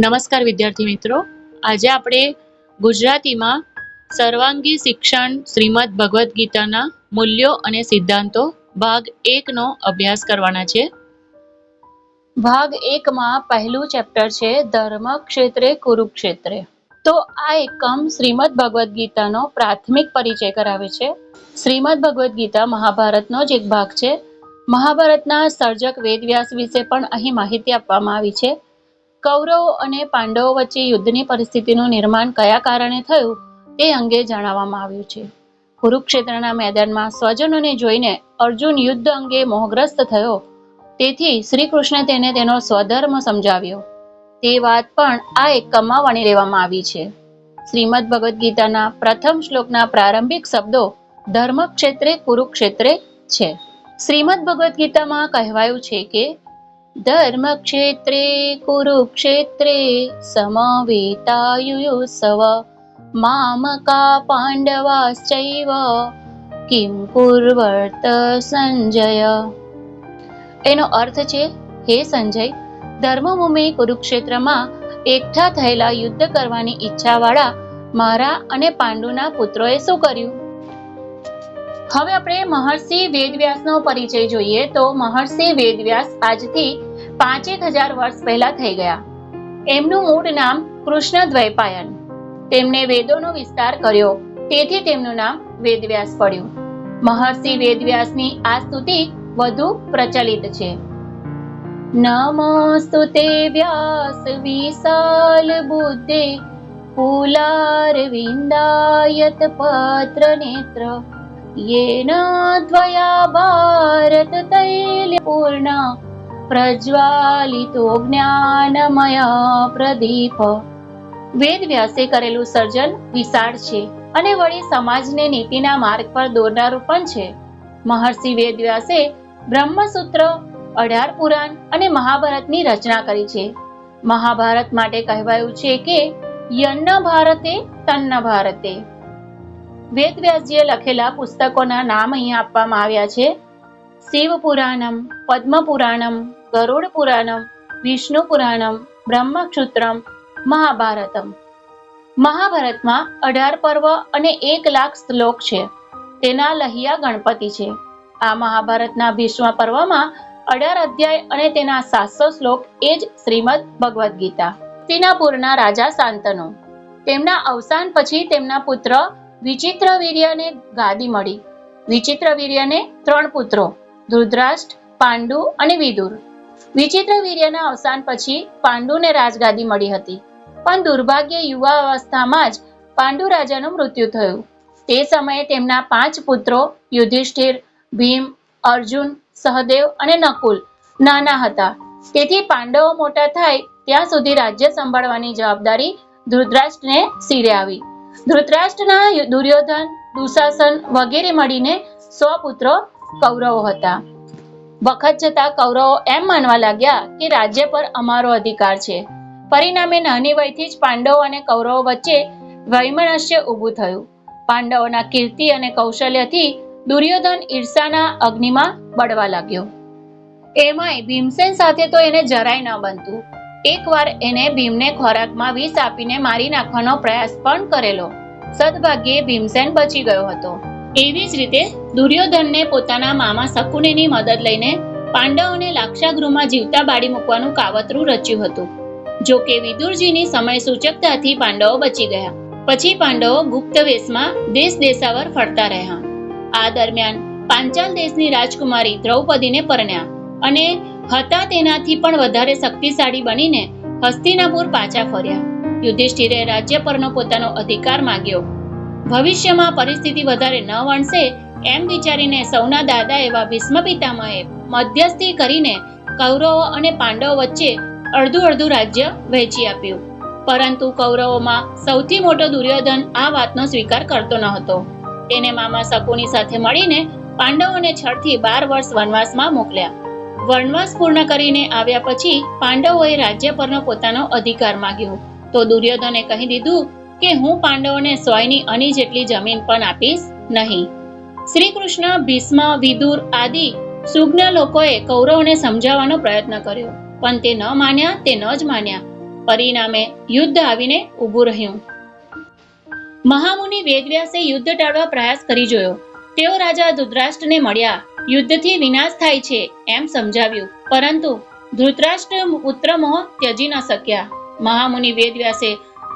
નમસ્કાર વિદ્યાર્થી મિત્રો. આજે આપણે ગુજરાતીમાં સર્વાંગી શિક્ષણ શ્રીમદ ભગવદ્ ગીતાના મૂલ્યો અને સિદ્ધાંતો ભાગ એકનો અભ્યાસ કરવાના છે. ભાગ એકમાં પહેલું ચેપ્ટર છે ધર્મ ક્ષેત્રે કુરુક્ષેત્રે. તો આ એકમ શ્રીમદ ભગવદ્ ગીતાનો પ્રાથમિક પરિચય કરાવે છે. શ્રીમદ ભગવદ્ ગીતા મહાભારતનો જ એક ભાગ છે. મહાભારતના સર્જક વેદવ્યાસ વિશે પણ અહીં માહિતી આપવામાં આવી છે. કૌરવો અને પાંડવો વચ્ચે યુદ્ધની પરિસ્થિતિનું નિર્માણ કયા કારણે થયું તે અંગે જણાવવામાં આવ્યું છે. કુરુક્ષેત્રના મેદાનમાં સ્વજનોને જોઈને અર્જુન યુદ્ધ અંગે મોહગ્રસ્ત થયો. તેથી શ્રી કૃષ્ણે તેને તેનો સ્વધર્મ સમજાવ્યો. તે વાત પણ આ એકમમાં વણી લેવામાં આવી છે. શ્રીમદ ભગવદ્ ગીતાના પ્રથમ શ્લોકના પ્રારંભિક શબ્દો ધર્મ ક્ષેત્રે કુરુક્ષેત્રે છે. શ્રીમદ ભગવદ્ ગીતામાં કહેવાયું છે કે ધર્મક્ષેત્રે કુરુક્ષેત્રે સમવેતાયુયુસવ मामका पाण्डवाश्चैव કિમ કુર્વર્ત સંજય એનો અર્થ છે, હે સંજય, ધર્મભૂમિ કુરુક્ષેત્રમાં એકઠા થયેલા યુદ્ધ કરવાની ઈચ્છાવાળા મારા અને પાંડુના પુત્રોએ શું કર્યું? હવે આપણે મહર્ષિ વેદવ્યાસનો પરિચય જોઈએ તો મહર્ષિ વેદવ્યાસ આજથી પાંચેક હજાર વર્ષ પહેલા થઈ ગયા. એમનું મૂળ નામ કૃષ્ણ દ્વૈપાયન તેમણે વેદોનો વિસ્તાર કર્યો. તેથી તેમનું નામ વેદવ્યાસ પડ્યું. મહર્ષિ વેદવ્યાસની આ સ્તુતિ વધુ પ્રચલિત છે. નમોસ્તુ તે વ્યાસ વિશાલ બુદ્ધે પુલાર વિંદાયત પત્ર નેત્ર येन त्वया भारत तैलपूर्ण પ્રજ્વાલિતો જ્ઞાનમય પ્રદીપ વેદ વ્યાસે કરેલું સર્જન વિશાળ છે અને વળી સમાજને નીતિના માર્ગ પર દોરનારું પણ છે મહર્ષિ વેદ વ્યાસે બ્રહ્મસૂત્ર અઢાર પુરાણ અને મહાભારતની રચના કરી છે મહાભારત માટે કહેવાયું છે કે યન્ન ભારતે તન્ન ભારતે વેદવ્યાસજીએ લખેલા પુસ્તકોના નામ અહીંયા આપવામાં આવ્યા છે. શિવ પુરાણમ, પદ્મ પુરાણમ, ગરુડ પુરાણમ, વિષ્ણુ પુરાણમ, બ્રહ્મક્ષુત્રમ, મહાભારતમ. મહાભારતમાં અઢાર પર્વ અને એક લાખ શ્લોક છે. તેના લહિયા ગણપતિ છે. આ મહાભારતના ભીષ્મ પર્વમાં અઢાર અધ્યાય અને તેના સાતસો શ્લોક એ જ શ્રીમદ ભગવદ્ ગીતા. હસ્તિનાપુરના રાજા શાંતનુ. તેમના અવસાન પછી તેમના પુત્ર વિચિત્ર વીર્યને ગાદી મળી. વિચિત્ર વીર્યને ત્રણ પુત્રો ધૃતરાષ્ટ્ર પાંડુ અને વિદુર. વિચિત્ર વીર્યના અવસાન પછી પાંડુને રાજગાદી મળી હતી. પણ દુર્ભાગ્ય યુવા અવસ્થામાં જ પાંડુ રાજાનું મૃત્યુ થયું. તે સમયે તેમના પાંચ પુત્રો યુધિષ્ઠિર, ભીમ, અર્જુન, સહદેવ અને નકુલ નાના હતા. તેથી પાંડવો મોટા થાય ત્યાં સુધી રાજ્ય સંભાળવાની જવાબદારી ધૃતરાષ્ટ્રને સિરે આવી. ધૃતરાષ્ટ્રના દુર્યોધન, દુશાસન વગેરે મળીને સો પુત્રો કૌરવો હતા. વખત જતા કૌરવો એમ માનવા લાગ્યા કે રાજ્ય પર અમારો અધિકાર છે. પરિણામે નાની વયથી જ પાંડવો અને કૌરવો વચ્ચે વૈમનસ્ય ઊભું થયું. પાંડવોના કીર્તિ અને કૌશલ્યથી દુર્યોધન ઈર્ષાના અગ્નિમાં બળવા લાગ્યો. એમાંય ભીમસેન સાથે તો એને જરાય ન બનતું. એકવાર એને ભીમને ખોરાકમાં વિષ આપીને મારી નાખવાનો પ્રયાસ પણ કરેલો. સદભાગ્યે ભીમસેન બચી ગયો હતો. એવી જ રીતે દુર્યોધનને પોતાના મામા શકુનીની મદદ લઈને પાંડવોને લાક્ષાગૃહમાં જીવતા બાળી મૂકવાનું કાવતરું રચ્યું હતું. જો કે વિદુરજીની સમય સૂચકતાથી પાંડવો બચી ગયા. પછી પાંડવો ગુપ્ત વેશમાં દેશ દેશાવર ફરતા રહ્યા. આ દરમિયાન પાંચાલ દેશની રાજકુમારી દ્રૌપદીને પરણ્યા અને હતા તેનાથી પણ વધારે શક્તિશાળી બનીને હસ્તિનાપુર પાછા ફર્યા. યુધિષ્ઠિરે રાજ્ય પરનો પોતાનો અધિકાર માંગ્યો. ભવિષ્યમાં પરિસ્થિતિ વધારે ન વણશે એમ વિચારીને સૌના દાદા એવા ભીષ્મ પિતામહે મધ્યસ્થી કરીને કૌરવો અને પાંડવો વચ્ચે અડધું અડધું રાજ્ય વહેંચી આપ્યું. પરંતુ કૌરવોમાં સૌથી મોટો દુર્યોધન આ વાતનો સ્વીકાર કરતો ન હતો. તેને મામા શકુની સાથે મળીને પાંડવોને છથી બાર વર્ષ વનવાસમાં મોકલ્યા. વનવાસ પૂર્ણ કરીને આવ્યા પછી પાંડવોએ રાજ્ય પરનો પોતાનો અધિકાર માંગ્યો. તો દુર્યોધને કહી દીધું કે હું પાંડવોને સોયની અની જેટલી જમીન પણ આપીશ નહીં. શ્રી કૃષ્ણ ભીષ્મ, વિદુર આદિ સુજ્ઞ લોકોએ કૌરવને સમજાવવાનો પ્રયત્ન કર્યો, પણ તે ન માન્યા, તે ન જ માન્યા. પરિણામે યુદ્ધ આવીને ઊભું રહ્યું. મહામુનિ વેદવ્યાસે યુદ્ધ ટાળવા પ્રયાસ કરી જોયો. તેઓ રાજા ધૃતરાષ્ટ્રને મળ્યા. યુદ્ધથી વિનાશ થાય છે એમ સમજાવ્યું. પરંતુ ધૃતરાષ્ટ્ર પુત્ર મોહ ત્યજી ન શક્યા. મહામુનિ વેદવ્યાસે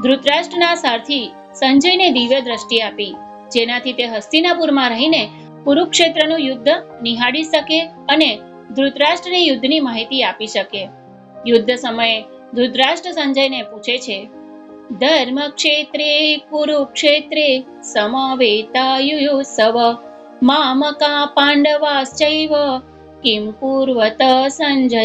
ધૃતરાષ્ટ્રના સારથી સંજયને દિવ્ય દ્રષ્ટિ આપી, જેનાથી તે હસ્તિનાપુરમાં રહીને કુરુક્ષેત્રનું યુદ્ધ નિહાળી શકે અને ધૃતરાષ્ટ્રને યુદ્ધની માહિતી આપી શકે. યુદ્ધ સમયે ધૃતરાષ્ટ્ર સંજયને પૂછે છે ધર્મ ક્ષેત્રે કુરુક્ષેત્રે સમવેતાયુયુસવ મામકા પાંડવાશ્ચૈવ કિમ કુર્વત સંજય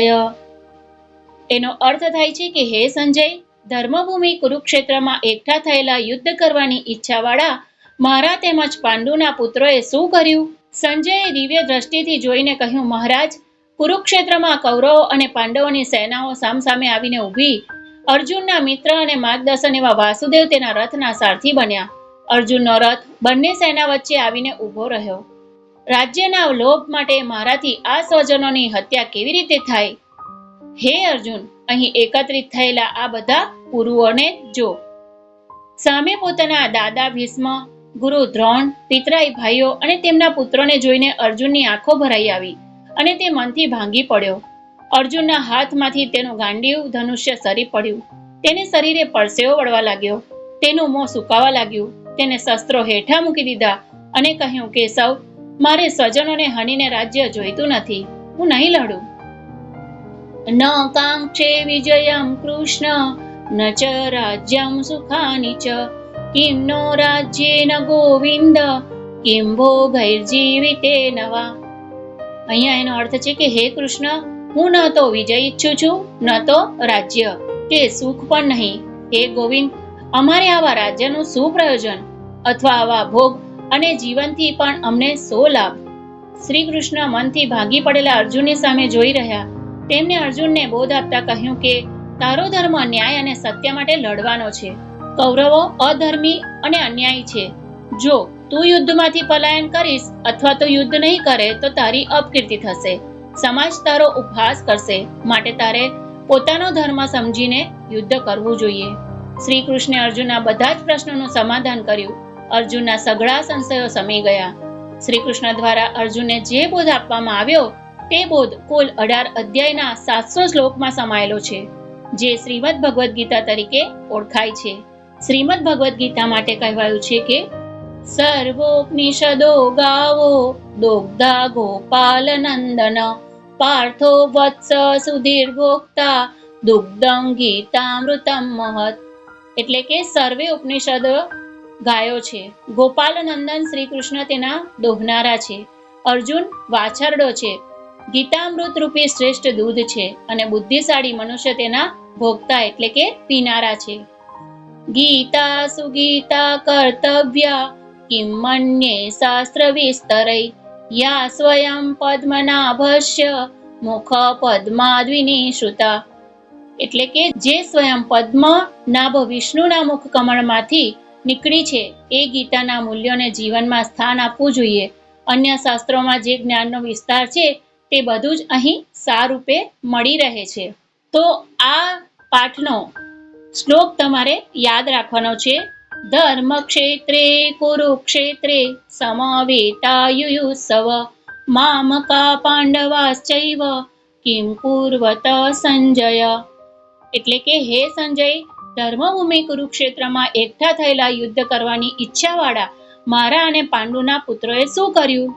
એનો અર્થ થાય છે કે હે સંજય, ધર્મભૂમિ કુરુક્ષેત્રમાં એકઠા થયેલા યુદ્ધ કરવાની ઈચ્છાવાળા મારા તેમજ પાંડુના પુત્રોએ શું કર્યું? સંજયે દિવ્ય દ્રષ્ટિથી જોઈને કહ્યું, મહારાજ, કુરુક્ષેત્રમાં કૌરવો અને પાંડવોની સેનાઓ સામસામે આવીને ઊભી. અર્જુનના મિત્ર અને માર્ગદર્શન એવા વાસુદેવ તેના રથના સારથી બન્યા. અર્જુનનો રથ બંને સેના વચ્ચે આવીને ઊભો રહ્યો. રાજ્યના લોભ માટે મારાથી આ સ્વજનોની હત્યા કેવી રીતે થાય? હે અર્જુન, અહીં એકત્રિત થયેલા આ બધા પુરુઓને જો. સામે પોતાના દાદા ભીષ્મ, ગુરુ દ્રોણ, પિતરાઈ ભાઈઓ અને તેમના પુત્રોને જોઈને અર્જુનની આંખો ભરાઈ આવી અને તે મનથી ભાંગી પડ્યો. અર્જુનના હાથમાંથી તેનું ગાંડીવ ધનુષ્ય સરી પડ્યું. તેને શરીરે પરસેવો વળવા લાગ્યો. તેનું મોં સુકાવા લાગ્યું. તેને શસ્ત્રો હેઠા મૂકી દીધા અને કહ્યું કે મારે સ્વજનોને હનીને રાજ્ય જોઈતું નથી. હું નહીં લડું. ન કાંક્ષે વિજયમ કૃષ્ણ, ન ચ રાજ્યમ સુખાની ચ. કિમ નો ન ગોવિંદ, કિમ ભોગૈર્જીવિતે નવા. અહીંયા એનો અર્થ છે કે, હે કૃષ્ણ, હું ન તો વિજય ઈચ્છું છું, ન તો રાજ્ય, કે સુખ પણ નહીં. હે ગોવિંદ, અમારે આવા રાજ્યનું શું પ્રયોજન? અથવા આવા ભોગ અને જીવનથી પણ અમને સો લાભ. શ્રી કૃષ્ણ મનથી ભાગી પડેલા અર્જુનની સામે જોઈ રહ્યા. તેમને અર્જુનને બોધ આપતા કહ્યું કે, તારો ધર્મ ન્યાય અને સત્ય માટે લડવાનો છે. કૌરવો અધર્મી અને અન્યાયી છે. જો તું યુદ્ધમાંથી પલાયન કરીશ અથવા તો યુદ્ધ નહીં કરે તો તારી અપકીર્તિ થશે. સમાજ તારો ઉપહાસ કરશે. માટે તારે પોતાનો ધર્મ સમજીને યુદ્ધ કરવું જોઈએ. શ્રી કૃષ્ણે અર્જુનના બધા જ પ્રશ્નોનું સમાધાન કર્યું. અર્જુનના સઘળા સંશયો સમી ગયા. શ્રી કૃષ્ણ દ્વારા અર્જુનને જે બોધ આપવામાં આવ્યો, તે બોધ કુલ અઢાર અધ્યાયના સાતસો શ્લોકમાં સમાયેલો છે, જે શ્રીમદ ભગવદ્ ગીતા તરીકે ઓળખાય છે. શ્રીમદ ભગવદ્ ગીતા માટે કહેવાયું છે કે, સર્વોપનિષદો ગાવો, દોગ્ધા ગોપાલ નંદન, પાર્થો વત્સ સુધીર ભોક્તા દુગ્ધમ ગીતામૃતમ મહત. એટલે કે સર્વે ઉપનિષદો ગાયો છે. ગોપાલ નંદન શ્રી કૃષ્ણ તેના દોહનારા છે. અર્જુન વાછરડો છે. ગીતામૃત રૂપી શ્રેષ્ઠ દૂધ છે અને બુદ્ધિશાળી મનુષ્ય તેના ભોગતા એટલે કે પીનારા છે. ગીતા સુગીતા કર્તવ્ય કિમ શાસ્ત્ર વિસ્તરૈ. યા સ્વયં પદ્મનાભસ્ય મુખ પદ્માદ્વિની શ્રુતા એટલે કે જે સ્વયં પદ્મ નાભ વિષ્ણુના મુખ કમળમાંથી નીકળી છે. એ ગીતાના મૂલ્યોને જીવનમાં સ્થાન આપવું જોઈએ. અન્ય શાસ્ત્રોમાં જે જ્ઞાનનો વિસ્તાર છે, તે બધું જ અહીં સારૂપે મળી રહે છે. તો આ પાઠનો શ્લોક તમારે યાદ રાખવાનો છે. ધર્મ ક્ષેત્રે કુરુક્ષેત્રે સમવેતાયુયુસવ. મામકા પાંડવાશ્ચૈવ. કિમ પૂર્વત સંજય. એટલે કે હે સંજય ધર્મભૂમિ કુરુક્ષેત્રમાં એકઠા થયેલા યુદ્ધ કરવાની ઈચ્છાવાળા મારા અને પાંડુના પુત્રોએ શું કર્યું?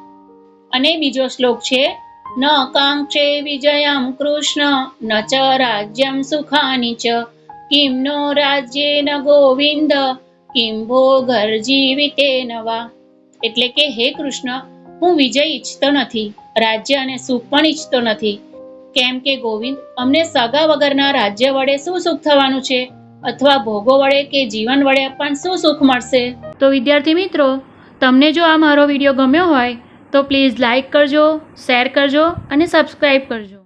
અને બીજો શ્લોક છે, ન કાંક્ષે વિજયમ કૃષ્ણ, ન ચ રાજ્યમ સુખાની ચ, કિમ નો ન ગોવિંદ, કિમ ભોગર જીવિતે નવા એટલે કે, હે કૃષ્ણ, હું વિજય ઈચ્છતો નથી, રાજ્ય અને સુખ પણ ઈચ્છતો નથી. કેમ કે ગોવિંદ અમને સગા વગરના રાજ્ય વડે શું સુખ થવાનું છે? અથવા ભોગો વડે કે જીવન વડે પણ શું સુખ મળશે? તો વિદ્યાર્થી મિત્રો, તમને જો આ મારો વીડિયો ગમ્યો હોય, તો પ્લીઝ લાઈક કરજો શેર કરજો અને સબસ્ક્રાઈબ કરજો.